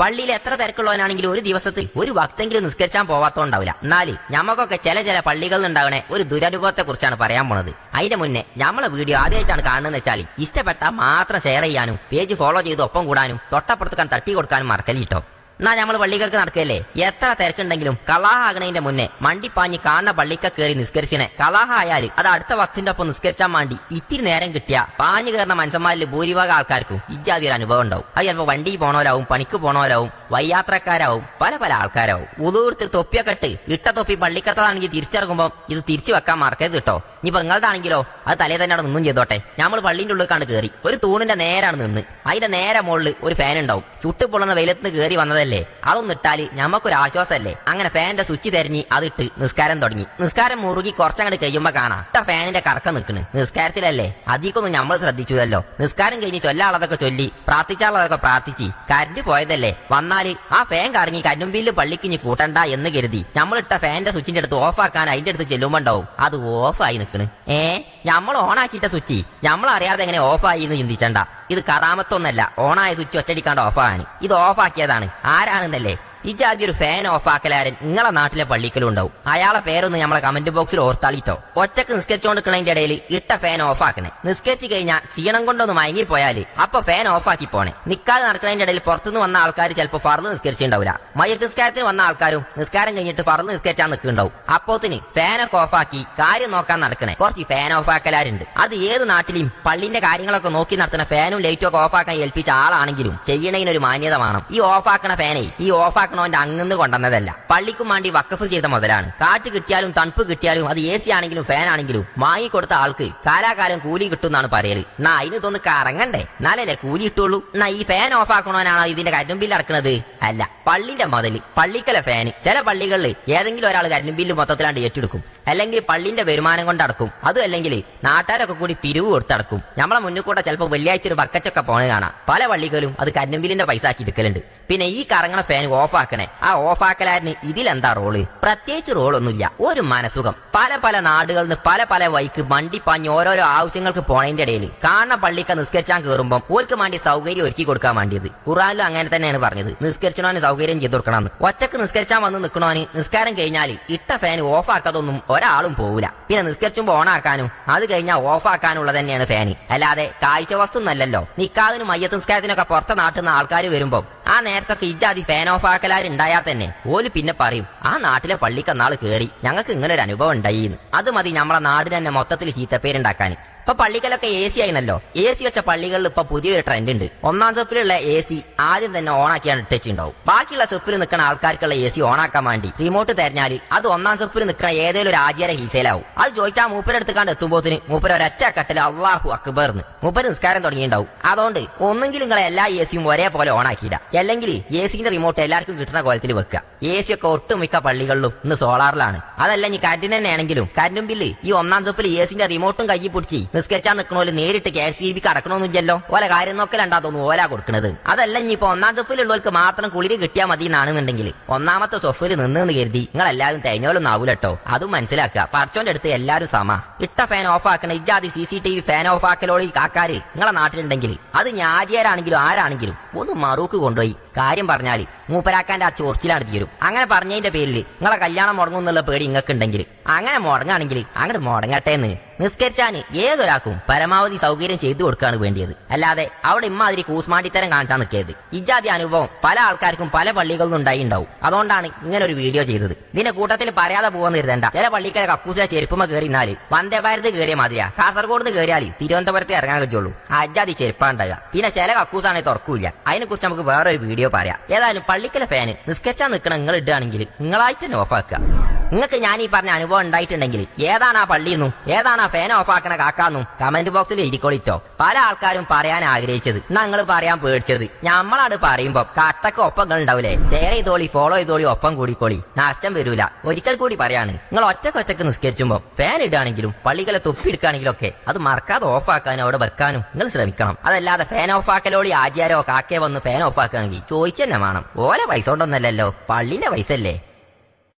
പള്ളിയിൽ എത്ര തിരക്കുള്ളവനാണെങ്കിലും ഒരു ദിവസത്തിൽ ഒരു ഭക്തെങ്കിലും നിസ്കരിച്ചാൻ പോവാത്തോണ്ടാവില്ല. എന്നാൽ ഞമ്മക്കൊക്കെ ചില ചില പള്ളികളിൽ ഉണ്ടാവണേ ഒരു ദുരനുഭവത്തെ കുറിച്ചാണ് പറയാൻ പോണത്. അതിന്റെ മുന്നേ നമ്മളെ വീഡിയോ ആദ്യമായിട്ടാണ് കാണുന്നത് വെച്ചാൽ ഇഷ്ടപ്പെട്ടാൽ മാത്രം ഷെയർ ചെയ്യാനും പേജ് ഫോളോ ചെയ്ത് ഒപ്പം കൂടാനും തൊട്ടപ്പുറത്ത് തട്ടി കൊടുക്കാനും മറക്കലിട്ടോ എന്നാ നമ്മൾ പള്ളിക്കക്ക് നടക്കല്ലേ എത്ര തിരക്കുണ്ടെങ്കിലും കലാഹ ആകണതിന്റെ മുന്നേ മണ്ടിപ്പാഞ്ഞ് കാണുന്ന പള്ളിക്ക കയറി നിസ്കരിച്ചിനെ. കലാഹ ആയാൽ അത് അടുത്ത വക്തിന്റെ ഒപ്പം നിസ്കരിച്ചാൻ വേണ്ടി ഇത്തിരി നേരം കിട്ടിയ പാഞ്ഞു കയറുന്ന മനുഷ്യന്മാരിൽ ഭൂരിഭാഗം ആൾക്കാർക്കും ഇജാതി ഒരു അനുഭവം ഉണ്ടാവും. അത് ചിലപ്പോൾ വണ്ടി പോണവരാവും പണിക്ക് പോണവരാവും വയ്യാത്രക്കാരാവും പല പല ആൾക്കാരാവും. ഉദൂർത്ത് തൊപ്പിയൊക്കെ ഇട്ട് ഇട്ട തൊപ്പി പള്ളിക്കത്തതാണെങ്കിൽ തിരിച്ചിറങ്ങുമ്പോൾ ഇത് തിരിച്ചു വെക്കാൻ മറക്കരുത് കേട്ടോ. ഇനിയിപ്പോ നിങ്ങളതാണെങ്കിലോ അത് തലേ തന്നെ നിന്നും ചെയ്തോട്ടെ. നമ്മൾ പള്ളിന്റെ ഉള്ളിൽ കണ്ട് കയറി ഒരു തൂണിന്റെ നേരാണ് നിന്ന്. അതിന്റെ നേരെ മുകളിൽ ഒരു ഫാൻ ഉണ്ടാവും ചുട്ടുപൊള്ളുന്ന വെയിലത്ത് കയറി വന്നതല്ലേ? അതൊന്നും ഇട്ടാൽ ഞമ്മക്കൊരു ആശ്വാസമല്ലേ? അങ്ങനെ ഫാനിന്റെ സ്വിച്ച് തെരഞ്ഞ് അതിട്ട് നിസ്കാരം തുടങ്ങി. നിസ്കാരം മുറുകി കുറച്ചങ്ങോട്ട് കഴിയുമ്പോ കാണാം. ഇട്ട ഫാനിന്റെ കറക്കം നിൽക്കണ്. നിസ്കാരത്തിലല്ലേ? അധികമൊന്നും നമ്മൾ ശ്രദ്ധിച്ചുവല്ലോ. നിസ്കാരം കഴിഞ്ഞ് ചൊല്ലാളതൊക്കെ ചൊല്ലി പ്രാർത്ഥിച്ചാളതൊക്കെ പ്രാർത്ഥിച്ച് കരണ്ട് പോയതല്ലേ? വന്നാൽ ആ ഫാൻ കറങ്ങി കരുമ്പില്ല് പള്ളിക്കിഞ്ഞ് കൂട്ടണ്ട എന്ന് കരുതി. നമ്മളിട്ട ഫാനിന്റെ സ്വിച്ചിന്റെ അടുത്ത് ഓഫാക്കാൻ അതിന്റെ അടുത്ത് ചെല്ലുമ്പോണ്ടാവും അത് ഓഫായി നിൽക്കണ്. ഏ? നമ്മൾ ഓണാക്കിയിട്ട സ്വിച്ച് നമ്മൾ അറിയാതെ എങ്ങനെ ഓഫ് ആയി എന്ന് ചിന്തിച്ചണ്ട. ഇത് കറാമത്തൊന്നല്ല. ഓണായ സ്വിച്ച് ഒറ്റടിക്കാണ്ട് ഓഫാകാൻ ഇത് ഓഫ് ആക്കിയതാണ് ആരാണെന്നല്ലേ? ഇജാതി ഒരു ഫാൻ ഓഫാക്കലാരൻ നിങ്ങളെ നാട്ടിലെ പള്ളിക്കലും ഉണ്ടാവും. അയാളെ പേരൊന്ന് നമ്മളെ കമന്റ് ബോക്സിൽ ഓർത്താളിട്ടോ. ഒറ്റയ്ക്ക് നിസ്കരിച്ചുകൊണ്ടിരിക്കണതിന്റെ ഇടയിൽ ഇട്ട ഫാൻ ഓഫാക്കണേ നിസ്കരിച്ചു കഴിഞ്ഞാൽ ക്ഷീണം കൊണ്ടൊന്ന് മയങ്ങി പോയാൽ അപ്പൊ ഫാൻ ഓഫാക്കി പോണേ. നിക്കാതെ നടക്കണതിന്റെ ഇടയിൽ പുറത്തുനിന്ന് വന്ന ആൾക്കാർ ചിലപ്പോൾ പറന്ന് നിസ്കരിച്ചിട്ടുണ്ടാവില്ല മയ്യത്ത് നിസ്കാരത്തിന് വന്ന ആൾക്കാരും നിസ്കാരം കഴിഞ്ഞിട്ട് പറന്ന് നിസ്കരിച്ചാൽ നിൽക്കുന്നുണ്ടാവും. അപ്പോത്തിന് ഫാനൊക്കെ ഓഫാക്കി കാര്യം നോക്കാൻ നടക്കണേ. കുറച്ച് ഫാൻ ഓഫാക്കലാരുണ്ട് അത് ഏത് നാട്ടിലെയും പള്ളിന്റെ കാര്യങ്ങളൊക്കെ നോക്കി നടത്തുന്ന ഫാനും ലൈറ്റും ഒക്കെ ഓഫാക്കാൻ ഏൽപ്പിച്ച ആളാണെങ്കിലും ചെയ്യണതിനൊരു മാന്യത വേണം. ഈ ഓഫാക്കണ ഫാനെ ഈ ഓഫാക്കണവന്റെ അങ്ങന്ന് കൊണ്ടുവന്നതല്ല. പള്ളിക്കും വേണ്ടി വക്കഫ് ചെയ്ത മുതലാണ്. കാറ്റ് കിട്ടിയാലും തണുപ്പ് കിട്ടിയാലും അത് എ സി ആണെങ്കിലും ഫാൻ ആണെങ്കിലും വാങ്ങിക്കൊടുത്ത ആൾക്ക് കാലാകാലം കൂലി കിട്ടും എന്നാണ് പറയൽ. എന്നാ അതിന് തോന്ന് കറങ്ങണ്ടേ? നാലല്ലേ കൂലി കിട്ടുള്ളൂ. എന്നാ ഈ ഫാൻ ഓഫ് ആക്കണവനാണോ ഇതിന്റെ ബില്ല് അടക്കണത് അല്ല പള്ളിന്റെ മുതൽ പള്ളിക്കല ഫാന് ചില പള്ളികളിൽ ഏതെങ്കിലും ഒരാൾ ബില്ല് മൊത്തത്തിലാണ്ട് ഏറ്റെടുക്കും. അല്ലെങ്കിൽ പള്ളിന്റെ വരുമാനം കൊണ്ട് അടക്കും അതും അല്ലെങ്കിൽ നാട്ടുകാരൊക്കെ കൂടി പിരിവ് കൊടുത്തടക്കും നമ്മളെ മുന്നിൽ കൂടെ ചിലപ്പോൾ വെള്ളിയാഴ്ച ഒരു ബക്കറ്റൊക്കെ പോണ കാണാം. പല പള്ളികളും അത് കരണ്ടും ബില്ലിന്റെ പൈസ ആക്കി എടുക്കലുണ്ട്. പിന്നെ ഈ കറങ്ങണ ഫാൻ ഓഫാക്കണേ. ആ ഓഫാക്കലാരിന് ഇതിലെന്താ റോൾ? പ്രത്യേകിച്ച് റോളൊന്നുമില്ല. ഒരു മനസുഖം പല പല നാടുകളിൽ നിന്ന് പല പല വൈക്ക് വണ്ടി പാഞ്ഞ് ഓരോരോ ആവശ്യങ്ങൾക്ക് പോണതിന്റെ ഇടയിൽ കാണുന്ന പള്ളിക്ക നിസ്കരിച്ചാൻ കയറുമ്പോൾ ഓർക്ക് വേണ്ടി സൗകര്യം ഒരുക്കി കൊടുക്കാൻ വേണ്ടിയത്. ഖുറാനിലും അങ്ങനെ തന്നെയാണ് പറഞ്ഞത്. നിസ്കരിച്ചണോന് സൗകര്യം ചെയ്തു കൊടുക്കണമെന്ന്. ഒറ്റയ്ക്ക് നിസ്കരിച്ചാൻ വന്ന് നിൽക്കണോന് നിസ്കാരം കഴിഞ്ഞാൽ ഇട്ട ഫാൻ ഓഫാക്കാതൊന്നും ഒരാളും പോവില്ല പിന്നെ നിസ്കരിച്ചുമ്പോൾ ഓണാക്കാനും അത് കഴിഞ്ഞാൽ ഓഫാക്കാനുള്ള തന്നെയാണ് ഫാന്. അല്ലാതെ കാഴ്ച വസ്തു നല്ലല്ലോ നിക്കാതിനും മയ്യത്ത് നിസ്കാരത്തിനൊക്കെ പുറത്തെ നാട്ടിൽ നിന്ന് ആൾക്കാർ വരുമ്പോൾ ആ നേരത്തൊക്കെ ഇജാതി ഫാൻ ഓഫ് ആക്കലാരുണ്ടായാൽ തന്നെ. ഓൽ പിന്നെ പറയും ആ നാട്ടിലെ പള്ളിക്ക് നാൾ കേറി. ഞങ്ങൾക്ക് ഇങ്ങനെ ഒരു അനുഭവം ഉണ്ടായിന്ന്. അത് മതി നമ്മളെ നാടിന് തന്നെ മൊത്തത്തിൽ ചീത്തപ്പേരുണ്ടാക്കാൻ. ഇപ്പൊ പള്ളിക്കലൊക്കെ എ സി ആയിരുന്നല്ലോ എ സി വെച്ച പള്ളികളിൽ ഇപ്പൊ പുതിയൊരു ട്രെൻഡ് ഉണ്ട്. ഒന്നാം സെഫിലുള്ള എ സി ആദ്യം തന്നെ ഓണാക്കിയാണ് ഇട്ടുണ്ടാവും ബാക്കിയുള്ള സെഫിൽ നിൽക്കുന്ന ആൾക്കാർക്കുള്ള എ സി ഓണാക്കാൻ വേണ്ടി റിമോട്ട് തെരഞ്ഞാൽ അത് ഒന്നാം സെഫിൽ നിൽക്കുന്ന ഏതെങ്കിലും ഒരു ആചാര ഹീസയിലാവും. അത് ചോദിച്ചാൽ മൂപ്പരെടുത്തുകാണ്ട് എത്തുമ്പോത്തിന് മൂപ്പര് ഒരൊറ്റ കട്ടിൽ അള്ളാഹു അക്ബർന്ന് മൂപ്പര് നിസ്കാരം തുടങ്ങിയിട്ടുണ്ടാവും. അതുകൊണ്ട് ഒന്നെങ്കിലും നിങ്ങളെ എല്ലാ എ സിയും ഒരേപോലെ ഓണാക്കിയിട അല്ലെങ്കിൽ എ സിന്റെ റിമോട്ട് എല്ലാവർക്കും കിട്ടുന്ന കോലത്തിൽ വെക്കുക. എ സി ഒക്കെ ഒട്ടുമിക്ക പള്ളികളിലും ഇന്ന് സോളാറിലാണ്. അതല്ല ഇനി കരണ്ടിന് തന്നെ ആണെങ്കിലും കരണ്ടും ബില്ല് ഈ ഒന്നാം സെഫിൽ എ സിന്റെ റിമോട്ടും കൈ പിടിച്ച് നിസ്കരിച്ചാൽ നിൽക്കണോൽ നേരിട്ട് കെ ബിക്ക് അടക്കണമെന്നില്ലല്ലോ ഓല കാര്യം നോക്കലണ്ടാ തോന്നുന്നു ഓല കൊടുക്കണത്. അതല്ല ഇനി ഇപ്പൊ ഒന്നാം സൊഫിലുള്ളവർക്ക് മാത്രം കുളിര് കിട്ടിയാൽ മതി എന്നാണെന്നുണ്ടെങ്കിൽ ഒന്നാമത്തെ സൊഫിൽ നിന്നെന്ന് കരുതി നിങ്ങൾ എല്ലാവരും തേഞ്ഞോലൊന്നും ആവൂലട്ടോ അതും മനസ്സിലാക്കുക. പറച്ചോന്റെ അടുത്ത് എല്ലാവരും സമ. ഇട്ട ഫാൻ ഓഫ് ആക്കണ ഇജാതി C C T V fan off ആക്കലോളി കാക്കാര് നിങ്ങളെ നാട്ടിലുണ്ടെങ്കിൽ. അത് ഞാജിയാരാണെങ്കിലും ആരാണെങ്കിലും ഒന്ന് മറുക്ക് കൊണ്ടുപോയി. കാര്യം പറഞ്ഞാൽ മൂപ്പരാക്കാന്റെ ആ ചൊറിച്ചിലാണ് തീരും. അങ്ങനെ പറഞ്ഞതിന്റെ പേരിൽ നിങ്ങളെ കല്യാണം മുടങ്ങും എന്നുള്ള പേടി നിങ്ങൾക്ക് ഉണ്ടെങ്കിൽ അങ്ങനെ മുടങ്ങാണെങ്കിൽ അങ്ങോട്ട് മുടങ്ങട്ടെ എന്ന്. നിസ്കരിച്ചാന് ഏതൊരാൾക്കും പരമാവധി സൗകര്യം ചെയ്തു കൊടുക്കുകയാണ് വേണ്ടിയത്. അല്ലാതെ അവിടെ ഇമ്മാതിരി കൂസ്മാണ്ടിത്തരം കാണിച്ചാൽ നിൽക്കരുത്. ഇജാതി അനുഭവം പല ആൾക്കാർക്കും പല പള്ളികളിൽ ഉണ്ടായി ഉണ്ടാവും അതുകൊണ്ടാണ് ഇങ്ങനെ ഒരു വീഡിയോ ചെയ്തത്. ഇതിന്റെ കൂട്ടത്തിൽ പറയാതെ പോകാൻ ഇരുതണ്ട ചില പള്ളിക്കാരെ കക്കൂസിലെ ചെരുപ്പുമ കയറിനാല് വന്ദേ ഭാരത് കയറിയ മതിയാ കാസർഗോഡ് നിന്ന് കയറിയാൽ തിരുവനന്തപുരത്ത് ഇറങ്ങാൻ കഴിച്ചുള്ളൂ. അജാതി ചെരുപ്പാണ്ടാകുക പിന്നെ ചില കക്കൂസാണെങ്കിൽ തുറക്കൂല അതിനെ കുറിച്ച് നമുക്ക് വേറൊരു വീഡിയോ പറയാം. ഏതായാലും പള്ളിക്കല ഫാന് നിസ്കരിച്ചാൽ നിൽക്കണം നിങ്ങൾ ഇടുകയാണെങ്കിൽ നിങ്ങളായിട്ട് തന്നെ ഓഫാക്കുക. നിങ്ങൾക്ക് ഞാൻ ഈ പറഞ്ഞ അനുഭവം ഉണ്ടായിട്ടുണ്ടെങ്കിൽ ഏതാണ് ആ പള്ളിയെന്നും ഏതാണ് ആ ഫാൻ ഓഫ് ആക്കണ കാക്കാന്നും കമന്റ് ബോക്സിൽ എഴുതിക്കൊള്ളിട്ടോ. പല ആൾക്കാരും പറയാൻ ആഗ്രഹിച്ചത്. ഞങ്ങൾ പറയാൻ പേടിച്ചത്. ഞമ്മളാണ് പറയുമ്പോ കട്ടക്ക് ഒപ്പങ്ങൾ ഉണ്ടാവില്ലേ ഷെയർ ചെയ്തോളി ഫോളോ ചെയ്തോളി ഒപ്പം കൂടിക്കോളി. നഷ്ടം വരൂല. ഒരിക്കൽ കൂടി പറയാണ്. നിങ്ങൾ ഒറ്റയ്ക്ക് ഒറ്റയ്ക്ക് നിസ്കരിച്ചുമ്പോ ഫാൻ ഇടുകയാണെങ്കിലും പള്ളികളെ തൊപ്പിയെടുക്കുകയാണെങ്കിലും ഒക്കെ അത് മറക്കാതെ ഓഫാക്കാനും അവിടെ വെക്കാനും നിങ്ങൾ ശ്രമിക്കണം. അതല്ലാതെ ഫാൻ ഓഫ് ആക്കലോളി ആചാരോ കാക്കേ വന്ന് ഫാൻ ഓഫ് ആക്കുകയാണെങ്കിൽ ചോദിച്ചു ചോദിച്ചെന്നെ വേണം. ഓരോ പൈസ കൊണ്ടൊന്നല്ലല്ലോ. പള്ളിന്റെ പൈസ അല്ലേ?